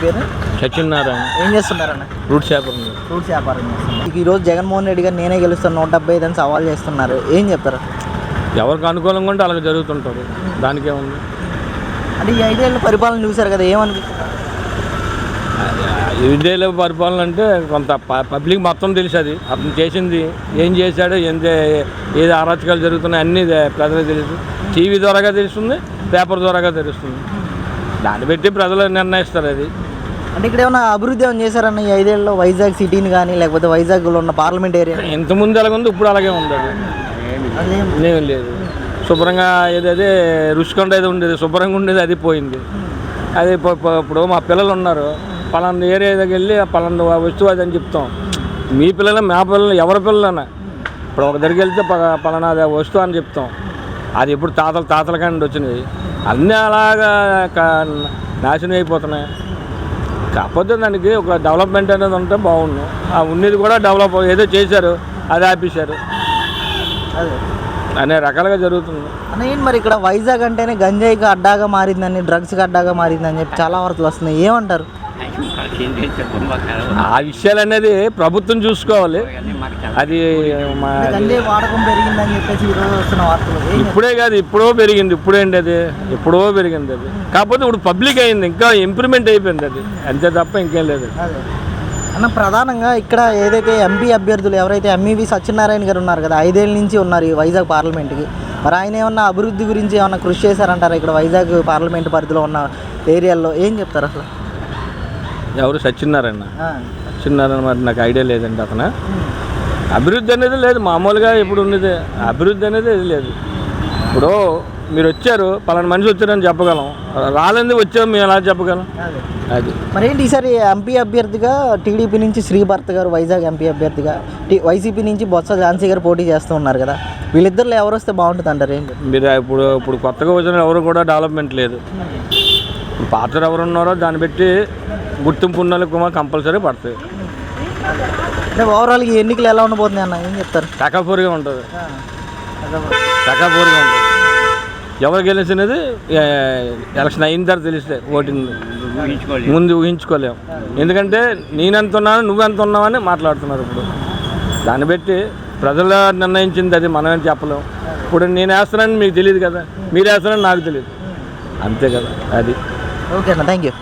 పేరు? సత్యనారాయణ. ఏం చేస్తున్నారన్న? ఉంది. ఫ్రూట్స్ వ్యాపారం చేస్తున్నారు ఈరోజు జగన్మోహన్ రెడ్డి గారు నేనే గెలుస్తాను నూట డెబ్బై ఐదు అని సవాల్ చేస్తున్నారు. ఏం చెప్తారు ఎవరికి అనుకూలంగా ఉంటే అలాగ జరుగుతుంటారు. దానికేముంది అంటే ఈ ఐదేళ్ళ పరిపాలన చూశారు కదా ఏమనిపిస్తుంది విద్యలో పరిపాలన అంటే కొంత పబ్లిక్ మొత్తం తెలుసు అది. అతను చేసింది ఏం చేశాడు ఏం ఏది అరాచకాలు జరుగుతున్నాయి అన్నీ ప్రజలకు తెలుసు. టీవీ ద్వారాగా తెలుస్తుంది పేపర్ ద్వారాగా తెలుస్తుంది. దాన్ని బట్టి ప్రజలు నిర్ణయిస్తారు అది. అంటే ఇక్కడ ఏమైనా అభివృద్ధి ఏమైనా చేశారన్న ఈ ఐదేళ్ళలో వైజాగ్ సిటీని కానీ లేకపోతే వైజాగ్లో ఉన్న పార్లమెంట్ ఏరియా ఇంతకుముందు ఎలాగ ఉంది ఇప్పుడు అలాగే ఉంది అది. ఏం లేదు. శుభ్రంగా ఏదైతే రుచికొండ ఏదో ఉండేది శుభ్రంగా ఉండేది అది పోయింది. అది ఇప్పు- ఇప్పు- ఇప్పుడు మా పిల్లలు ఉన్నారు. పలానా ఏరియా దగ్గరికి వెళ్ళి పలానా వస్తువు అది అని చెప్తాం. మీ పిల్లలు మా పిల్లలు ఎవరి పిల్లలన్నా ఇప్పుడు ఒక దగ్గరికి వెళ్తే పలానా అది వస్తువు అని చెప్తాం. అది ఇప్పుడు తాతలు తాతల కాండి వచ్చినాయి అన్నీ అలాగా నాశనం అయిపోతున్నాయి. కాకపోతే దానికి ఒక డెవలప్మెంట్ అనేది ఉంటే బాగుండు. ఆ ఉన్నది కూడా డెవలప్ ఏదో చేశారు అది ఆపేశారు. అదే. అనే రకాలుగా జరుగుతుంది. అన్న ఏంటి మరి ఇక్కడ వైజాగ్ అంటేనే గంజాయికి అడ్డాగా మారిందని డ్రగ్స్కి అడ్డాగా మారిందని చెప్పి చాలా వార్తలు వస్తున్నాయి. ఏమంటారు? ఆ విషయాలు అనేది ప్రభుత్వం చూసుకోవాలి. అది ఇప్పుడే కాదు ఇప్పుడో పెరిగింది ఇప్పుడేంటి అది. ఎప్పుడో పెరిగింది అది. కాకపోతే ఇప్పుడు పబ్లిక్ అయింది ఇంకా ఇంప్రూవ్మెంట్ అయిపోయింది అది. అంతే తప్ప ఇంకేం లేదు. అన్న ప్రధానంగా ఇక్కడ ఏదైతే ఎంపీ అభ్యర్థులు ఎవరైతే ఎంఈవి సత్యనారాయణ గారు ఉన్నారు కదా ఐదేళ్ళ నుంచి ఉన్నారు ఈ వైజాగ్ పార్లమెంట్కి. మరి ఆయన ఏమన్నా అభివృద్ధి గురించి ఏమన్నా కృషి చేశారంటారా ఇక్కడ వైజాగ్ పార్లమెంట్ పరిధిలో ఉన్న ఏరియాల్లో? ఏం చెప్తారు అసలు? ఎవరు సత్యనారాయణ. సత్యనారాయణ మరి నాకు ఐడియా లేదండి అతను. అభివృద్ధి అనేది లేదు మామూలుగా ఇప్పుడు ఉన్నది. అభివృద్ధి అనేది ఇది లేదు. ఇప్పుడు మీరు వచ్చారు పలానా మనిషి వచ్చారని చెప్పగలం. రాలేంది వచ్చాము మేము ఎలా చెప్పగలం? అదే. అది. మరి ఏంటి ఈసారి ఎంపీ అభ్యర్థిగా టీడీపీ నుంచి శ్రీభర్త గారు వైజాగ్ ఎంపీ అభ్యర్థిగా వైసీపీ నుంచి బొత్స ఝాన్సీ గారు పోటీ చేస్తూ ఉన్నారు కదా. వీళ్ళిద్దరిలో ఎవరు వస్తే బాగుంటుంది అంటారు ఏంటి? మీరు ఇప్పుడు ఇప్పుడు కొత్తగా వచ్చిన ఎవరు కూడా డెవలప్మెంట్ లేదు. పాత్ర ఎవరు ఉన్నారో దాన్ని బట్టి గుర్తింపు ఉన్న వాళ్ళకి కూడా కంపల్సరీ పడతాయి. అంటే ఓవరాల్గా ఈ ఎన్నికలు ఎలా ఉండబోతున్నాయి అన్న? ఏం చెప్తారు? టకాపూరిగా ఉంటుంది. టకాపూరిగా ఉంటుంది. ఎవరు గెలిచినది ఎలక్షన్ అయిన తర్వాత తెలిస్తే ఓటింగ్ ముందు ఊహించుకోలేము. ఎందుకంటే నేనెంత ఉన్నాను నువ్వెంత ఉన్నావని మాట్లాడుతున్నారు ఇప్పుడు. దాన్ని బట్టి ప్రజలు నిర్ణయించింది అది మనమేం చెప్పలేము. ఇప్పుడు నేను వేస్తున్నానని మీకు తెలియదు కదా. మీరు వేస్తున్నారని నాకు తెలియదు. అంతే కదా అది. ఓకే అన్న థ్యాంక్ యూ